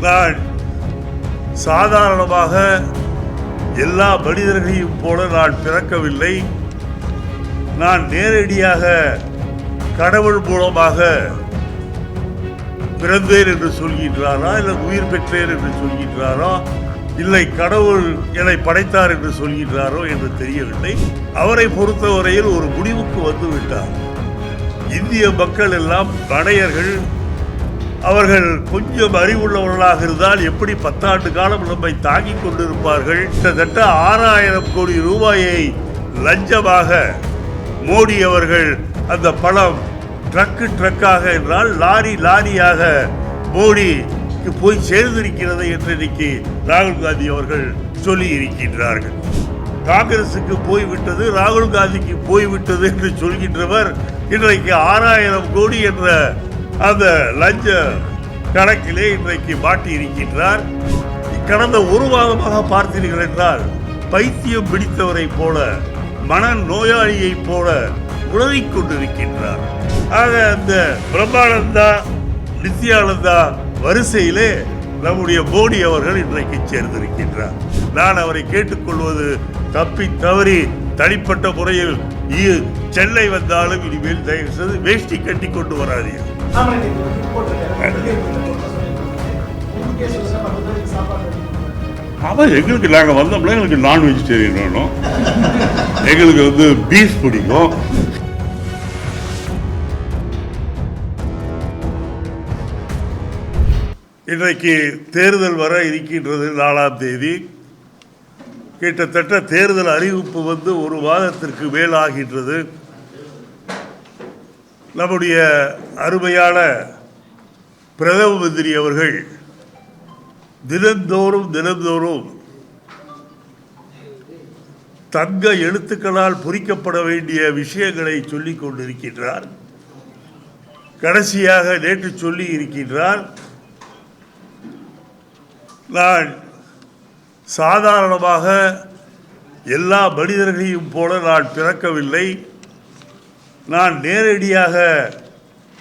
நான் சாதாரணமாக எல்லா மனிதர்களையும் போல நான் பிறக்கவில்லை. நான் நேரடியாக கடவுள் மூலமாக பிறந்தேன் என்று சொல்கின்றாரா இல்லை உயிர் பெற்றேன் என்று சொல்கின்றாரா? இல்லை கடவுள் என்னை படைத்தார் என்று சொல்கின்றாரோ என்று தெரியவில்லை. அவரை பொறுத்தவரையில் ஒரு முடிவுக்கு வந்து விட்டார் இந்திய மக்கள் எல்லாம் படையர்கள் அவர்கள் கொஞ்சம் அறிவுள்ளவர்களாக இருந்தால் எப்படி பத்தாண்டு காலம் நம்மை தாங்கிக் கொண்டிருப்பார்கள்? கிட்டத்தட்ட ஆறாயிரம் கோடி ரூபாயை லஞ்சமாக மோடி அவர்கள் அந்த பணம் ட்ரக்கு ட்ரக்காக என்றால் லாரி லாரியாக மோடிக்கு போய் சேர்ந்திருக்கிறது என்று இன்னைக்கு ராகுல் காந்தி அவர்கள் சொல்லி இருக்கின்றார்கள் காங்கிரசுக்கு போய்விட்டது ராகுல் காந்திக்கு போய்விட்டது என்று சொல்கின்றவர் இன்றைக்கு ஆறாயிரம் கோடி என்ற அந்த லஞ்ச கணக்கிலே இன்றைக்கு மாட்டி இருக்கின்றார் கடந்த ஒரு மாதமாக பார்த்தீர்கள் என்றால் பைத்தியம் பிடித்தவரை போல மன நோயாளியைப் போல உழவிக் கொண்டிருக்கின்றார். ஆக அந்த பிரம்மானந்தா நித்யானந்தா வரிசையிலே நம்முடைய மோடி அவர்கள் இன்றைக்கு சேர்ந்திருக்கின்றார். நான் அவரை கேட்டுக்கொள்வது தப்பி தவறி தனிப்பட்ட முறையில் இ- சென்னை வந்தாலும் இனிமேல் தயவு செய்து வேஷ்டி கட்டி கொண்டு வராதீர்கள். அதான் எங்களுக்கு நாங்கள் வந்தோம்னா எங்களுக்கு நான் வெஜிடேரியன் வேணும். எங்களுக்கு வந்து பீஃப் பிடிக்கும். இன்றைக்கு தேர்தல் வர இருக்கின்றது நாலாம் தேதி. கிட்டத்தட்ட தேர்தல் அறிவிப்பு வந்து ஒரு வாரத்திற்கு மேலாகின்றது. நம்முடைய அருமையான பிரதம மந்திரி அவர்கள் தினந்தோறும் தினந்தோறும் தங்க எழுத்துக்களால் பொறிக்கப்பட வேண்டிய விஷயங்களை சொல்லிக் கொண்டிருக்கின்றார். கடைசியாக நேற்று சொல்லி இருக்கின்றார். நான் சாதாரணமாக எல்லா மனிதர்களையும் போல நான் பிறக்கவில்லை. நான் நேரடியாக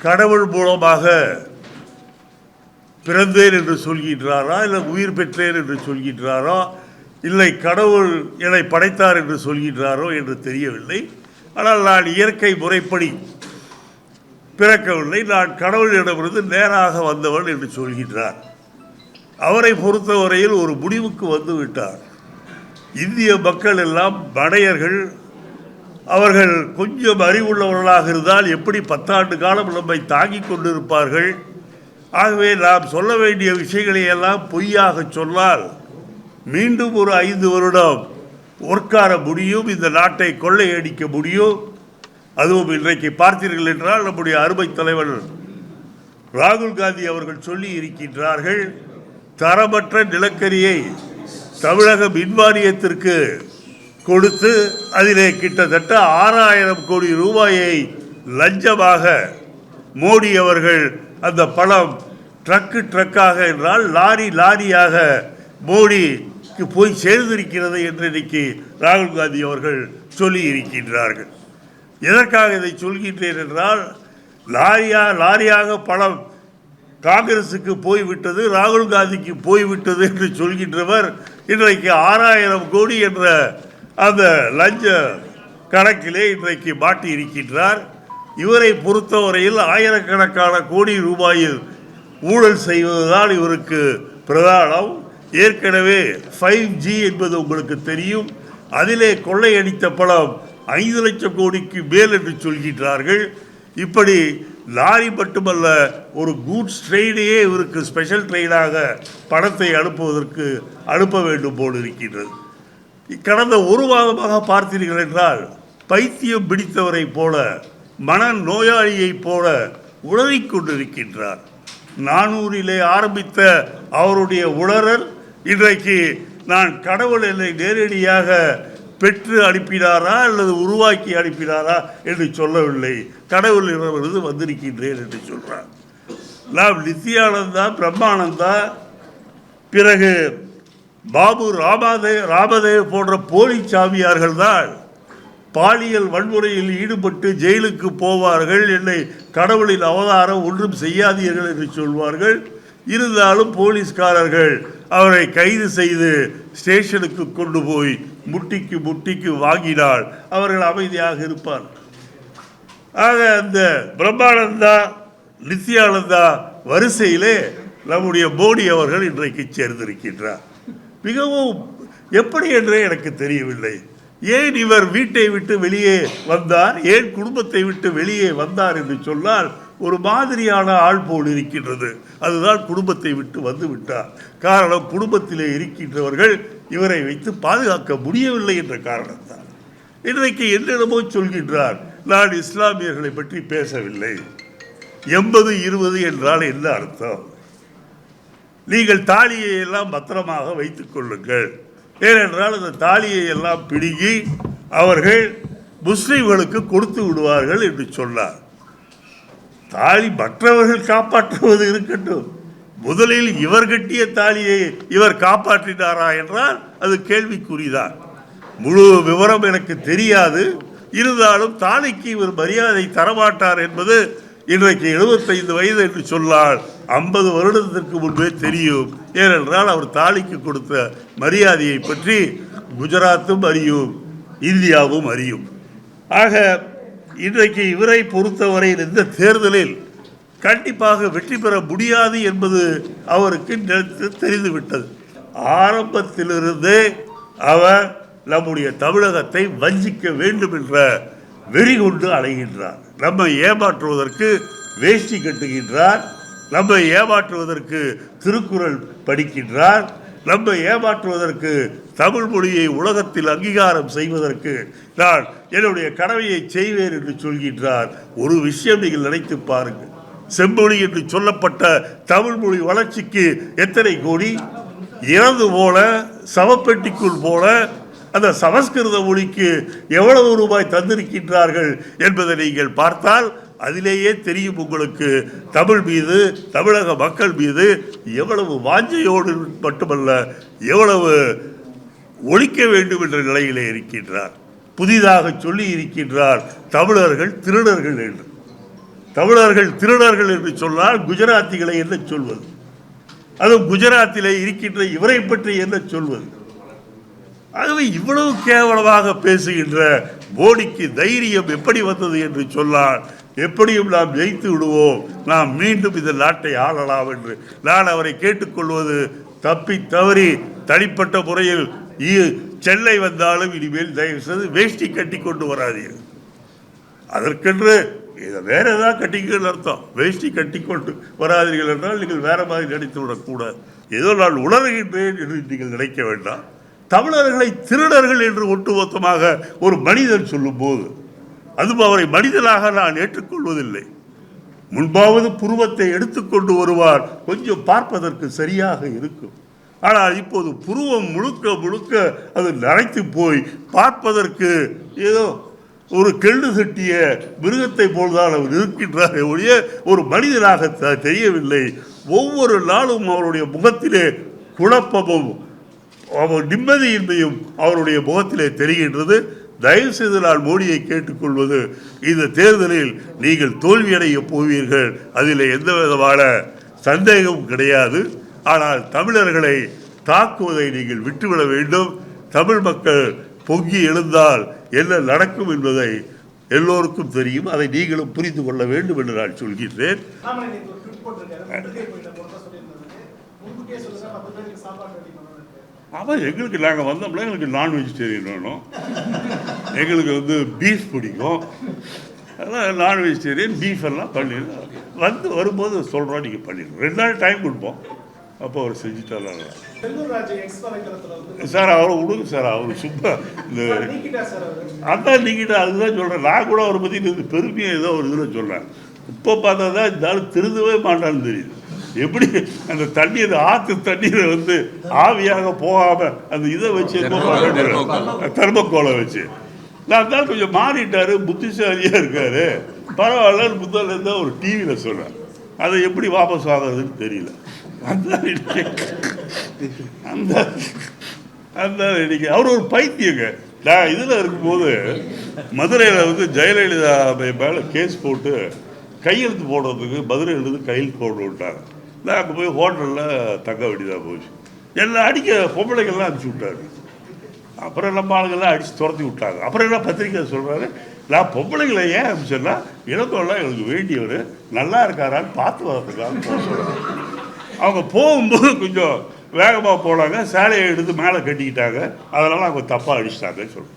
கடவுள் மூலமாக பிறந்தேன் என்று சொல்கின்றாரா? இல்லை உயிர் பெற்றேன் என்று சொல்கின்றாரா? இல்லை கடவுள் என்னை படைத்தார் என்று சொல்கின்றாரோ என்று தெரியவில்லை. ஆனால் நான் இயற்கை முறைப்படி பிறக்கவில்லை. நான் கடவுளிடமிருந்து நேராக வந்தவன் என்று சொல்கின்றார். அவரை பொறுத்தவரையில் ஒரு முடிவுக்கு வந்து விட்டார் இந்திய மக்கள் எல்லாம் படையர்கள் அவர்கள் கொஞ்சம் அறிவுள்ளவர்களாக இருந்தால் எப்படி பத்தாண்டு காலம் நம்மை தாங்கிக் கொண்டிருப்பார்கள்? ஆகவே நாம் சொல்ல வேண்டிய விஷயங்களை எல்லாம் பொய்யாக சொன்னால் மீண்டும் ஒரு ஐந்து வருடம் உட்கார முடியும் இந்த நாட்டை கொள்ளையடிக்க முடியும். அதுவும் இன்றைக்கு பார்த்தீர்கள் என்றால் நம்முடைய அருமை தலைவர் ராகுல் காந்தி அவர்கள் சொல்லி இருக்கின்றார்கள் தரமற்ற நிலக்கரியை தமிழக மின்வாரியத்திற்கு கொடுத்து அதிலே கிட்டத்தட்ட ஆறாயிரம் கோடி ரூபாயை லஞ்சமாக மோடி அவர்கள் அந்த பணம் ட்ரக்கு ட்ரக்காக என்றால் லாரி லாரியாக மோடிக்கு போய் சேர்ந்திருக்கிறது என்று இன்னைக்கு ராகுல் காந்தி அவர்கள் சொல்லி இருக்கின்றார்கள் எதற்காக இதை சொல்கின்றேன் என்றால் லாரியா லாரியாக பணம் காங்கிரசுக்கு போய்விட்டது ராகுல் காந்திக்கு போய்விட்டது என்று சொல்கின்றவர் இன்றைக்கு ஆறாயிரம் கோடி என்ற அந்த லஞ்ச கணக்கிலே இன்றைக்கு மாட்டி இருக்கின்றார் இவரை பொறுத்தவரையில் ஆயிரக்கணக்கான கோடி ரூபாயில் ஊழல் செய்வதுதான் இவருக்கு பிரதானம். ஏற்கனவே ஃபைவ் ஜி என்பது உங்களுக்கு தெரியும். அதிலே கொள்ளையடித்த பணம் ஐந்து லட்சம் கோடிக்கு மேல் என்று சொல்கின்றார்கள். இப்படி லாரி மட்டுமல்ல ஒரு கூட்ஸ் ட்ரெயினையே இவருக்கு ஸ்பெஷல் ட்ரெயினாக பணத்தை அனுப்புவதற்கு அனுப்ப வேண்டும் போல் இருக்கின்றது. கடந்த ஒரு மாதமாக பார்த்தீர்கள் என்றால் பைத்தியம் பிடித்தவரை போல மன நோயாளியைப் போல உளறிக் கொண்டிருக்கின்றார். நானூறிலே ஆரம்பித்த அவருடைய உளறல் இன்றைக்கு நான் கடவுள் என்னை நேரடியாக பெற்று அனுப்பினாரா அல்லது உருவாக்கி அனுப்பினாரா என்று சொல்லவில்லை. கடவுளிடமிருந்து வந்திருக்கின்றேன் என்று சொல்கிறார் நாம் நித்தியானந்தா பிரம்மானந்தா பிறகு பாபு ராமாதேவ் ராமதேவ் போன்ற போலி சாமியார்கள் தான் பாலியல் வன்முறையில் ஈடுபட்டு ஜெயிலுக்கு போவார்கள் என்னை கடவுளின் அவதாரம் ஒன்றும் செய்யாதீர்கள் என்று சொல்வார்கள். இருந்தாலும் போலீஸ்காரர்கள் அவரை கைது செய்து ஸ்டேஷனுக்கு கொண்டு போய் முட்டிக்கு முட்டிக்கு வாங்கினால் அவர்கள் அமைதியாக இருப்பார். ஆக அந்த பிரம்மானந்தா நித்யானந்தா வரிசையிலே நம்முடைய மோடி அவர்கள் இன்றைக்கு சேர்ந்திருக்கின்றார். மிகவும் எப்படி என்றே எனக்கு தெரியவில்லை. ஏன் இவர் வீட்டை விட்டு வெளியே வந்தார்? ஏன் குடும்பத்தை விட்டு வெளியே வந்தார் என்று சொன்னால் ஒரு மாதிரியான ஆள் போல் இருக்கின்றது. அதுதான் குடும்பத்தை விட்டு வந்து விட்டார். காரணம் குடும்பத்திலே இருக்கின்றவர்கள் இவரை வைத்து பாதுகாக்க முடியவில்லை என்ற காரணத்தால் இன்றைக்கு என்னிடமோ சொல்கின்றார். நான் இஸ்லாமியர்களை பற்றி பேசவில்லை. எண்பது இருபது என்றால் என்ன அர்த்தம்? நீங்கள் தாலியை எல்லாம் பத்திரமாக வைத்துக் கொள்ளுங்கள். ஏனென்றால் அந்த தாலியை எல்லாம் பிடுங்கி அவர்கள் முஸ்லீம்களுக்கு கொடுத்து விடுவார்கள் என்று சொன்னார். தாலி மற்றவர்கள் காப்பாற்றுவது இருக்கட்டும். முதலில் இவர் கட்டிய தாலியை இவர் காப்பாற்றினாரா என்றால் அது கேள்விக்குறிதான். முழு விவரம் எனக்கு தெரியாது. இருந்தாலும் தாலிக்கு இவர் மரியாதை தரமாட்டார் என்பது இன்றைக்கு 75 வயது என்று சொன்னால் ஐம்பது வருடத்திற்கு முன்பே தெரியும். ஏனென்றால் அவர் தாலிக்கு கொடுத்த மரியாதையை பற்றி குஜராத்தும் அறியும் இந்தியாவும் அறியும். ஆக இன்றைக்கு இவரை பொறுத்தவரையில் இந்த தேர்தலில் கண்டிப்பாக வெற்றி பெற முடியாது என்பது அவருக்கு தெரிந்துவிட்டது. ஆரம்பத்திலிருந்தே அவர் நம்முடைய தமிழகத்தை வஞ்சிக்க வேண்டும் என்ற வெறி கொண்டு அலைகின்றார். நம்மை ஏமாற்றுவதற்கு வேஷ்டி கட்டுகின்றார். நம்மை ஏமாற்றுவதற்கு திருக்குறள் படிக்கின்றார். நம்மை ஏமாற்றுவதற்கு தமிழ் மொழியை உலகத்தில் அங்கீகாரம் செய்வதற்கு நான் என்னுடைய கடமையை செய்வேன் என்று சொல்கின்றார். ஒரு விஷயம் நீங்கள் நினைத்து பாருங்கள். செம்மொழி என்று சொல்லப்பட்ட தமிழ் மொழி வளர்ச்சிக்கு எத்தனை கோடி? இறந்து போல சவப்பெட்டிக்குள் போல அந்த சமஸ்கிருத மொழிக்கு எவ்வளவு ரூபாய் தந்திருக்கின்றார்கள் என்பதை நீங்கள் பார்த்தால் அதிலேயே தெரியும் உங்களுக்கு தமிழ் மீது தமிழக மக்கள் மீது எவ்வளவு வாஞ்சையோடு மட்டுமல்ல எவ்வளவு ஒழிக்க வேண்டும் என்ற நிலையிலே இருக்கின்றார். புதிதாக சொல்லி இருக்கின்றார் தமிழர்கள் திருடர்கள் என்று. தமிழர்கள் திருடர்கள் என்று சொன்னால் குஜராத்திகளை என்ன சொல்வது? அதுவும் குஜராத்திலே இருக்கின்ற இவரை பற்றி என்ன சொல்வது? ஆகவே இவ்வளவு கேவலமாக பேசுகின்ற மோடிக்கு தைரியம் எப்படி வந்தது என்று சொன்னால் எப்படியும் நாம் ஜெயித்து விடுவோம். நாம் மீண்டும் இந்த நாட்டை ஆளலாம் என்று நான் அவரை கேட்டுக்கொள்வது தப்பி தவறி தனிப்பட்ட முறையில் இ- சென்னை வந்தாலும் இனிமேல் தயவு செய்து வேஷ்டி கட்டி கொண்டு வராதீர்கள். அதற்கென்று இதை வேற ஏதாவது கட்டிக்கன்னு அர்த்தம். வேஷ்டி கட்டி கொண்டு வராதீர்கள் என்றால் நீங்கள் வேற மாதிரி நினைத்து விடக்கூடாது. ஏதோ நான் உணர்கின்றேன் என்று நீங்கள் நினைக்க வேண்டாம். தமிழர்களை திருடர்கள் என்று ஒட்டுமொத்தமாக ஒரு மனிதன் சொல்லும்போது அதுவும் அவரை மனிதனாக நான் ஏற்றுக்கொள்வதில்லை. முன்பாவது புருவத்தை எடுத்துக்கொண்டு வருவார் கொஞ்சம் பார்ப்பதற்கு சரியாக இருக்கும். ஆனால் இப்போது புருவம் முழுக்க முழுக்க அது நரைத்து போய் பார்ப்பதற்கு ஏதோ ஒரு கெள்ளு கட்டிய மிருகத்தை போல்தான் அவர் இருக்கின்றார் ஒழிய ஒரு மனிதனாக த- தெரியவில்லை. ஒவ்வொரு நாளும் அவருடைய முகத்திலே குழப்பமும் அவர் நிம்மதியின்மையும் அவருடைய முகத்திலே தெரிகின்றது. தயவு செய்து நான் மோடியை கேட்டுக்கொள்வது இந்த தேர்தலில் நீங்கள் தோல்வியடைய போவீர்கள். அதில் எந்த விதமான சந்தேகமும் கிடையாது. ஆனால் தமிழர்களை தாக்குவதை நீங்கள் விட்டுவிட வேண்டும். தமிழ் மக்கள் பொங்கி எழுந்தால் என்ன நடக்கும் என்பதை எல்லோருக்கும் தெரியும். அதை நீங்களும் புரிந்து கொள்ள வேண்டும் என்று நான் சொல்கின்றேன். ஆமாம் எங்களுக்கு நாங்கள் வந்தோம்னா எங்களுக்கு நான் வெஜிடேரியன் வேணும். எங்களுக்கு வந்து பீஃப் பிடிக்கும். அதெல்லாம் நான் வெஜிடேரியன் பீஃப் எல்லாம் பண்ணிடுறோம். வந்து வரும்போது சொல்கிறோம் நீங்கள் பண்ணிடுறோம் ரெண்டு நாள் டைம் கொடுப்போம். அப்போ அவர் வந்து சார் அவரை விடுங்க சார். அவர் சும்மா இந்த அதான் நீங்கிட்ட அதுதான் சொல்கிறேன் நான் கூட அவரை பற்றி பெருமையாக ஏதோ ஒரு இதில் சொல்கிறேன் இப்போ பார்த்தா தான் இந்த ஆள் திருந்தவே மாட்டான்னு தெரியுது. எப்படி அந்த தண்ணீர் ஆற்று தண்ணீரை வந்து ஆவியாக போகாமல் அந்த இதை வச்சு தெர்மக்கோலை வச்சு. நான் தான் கொஞ்சம் மாறிட்டாரு புத்திசாலியாக இருக்காரு. பரவாயில்லன்னு புத்தகம் இருந்தால் ஒரு டிவியில் சொன்னேன் அதை எப்படி வாபஸ் வாங்குறதுன்னு தெரியல. அந்த அந்த அந்த இன்னைக்கு அவர் ஒரு பைத்தியங்க. நான் இதில் இருக்கும்போது மதுரையில் வந்து ஜெயலலிதா மேலே கேஸ் போட்டு கையெழுத்து போடுறதுக்கு மதுரையிலேருந்து கையெழுத்து போட விட்டாங்க நான் அங்கே போய் ஹோட்டலில் தங்க வேண்டியதாக போச்சு. எல்லாம் அடிக்க பொம்பளைகள்லாம் அனுப்பிச்சி விட்டாரு. அப்புறம் நம்ம ஆளுங்கெல்லாம் அடித்து துரத்தி விட்டாங்க. அப்புறம் என்ன பத்திரிக்கை சொல்கிறாரு நான் பொம்பளைங்களை ஏன் அனுப்பிச்சேன்னா இளங்கோலாம் எங்களுக்கு வேண்டியவர் நல்லா இருக்காரான்னு பார்த்து வரதுக்காக போக அவங்க போகும்போது கொஞ்சம் வேகமாக போனாங்க. சேலையை எடுத்து மேலே கட்டிக்கிட்டாங்க. அதனால் அவங்க தப்பாக அடிச்சிட்டாங்கன்னு சொல்கிறேன்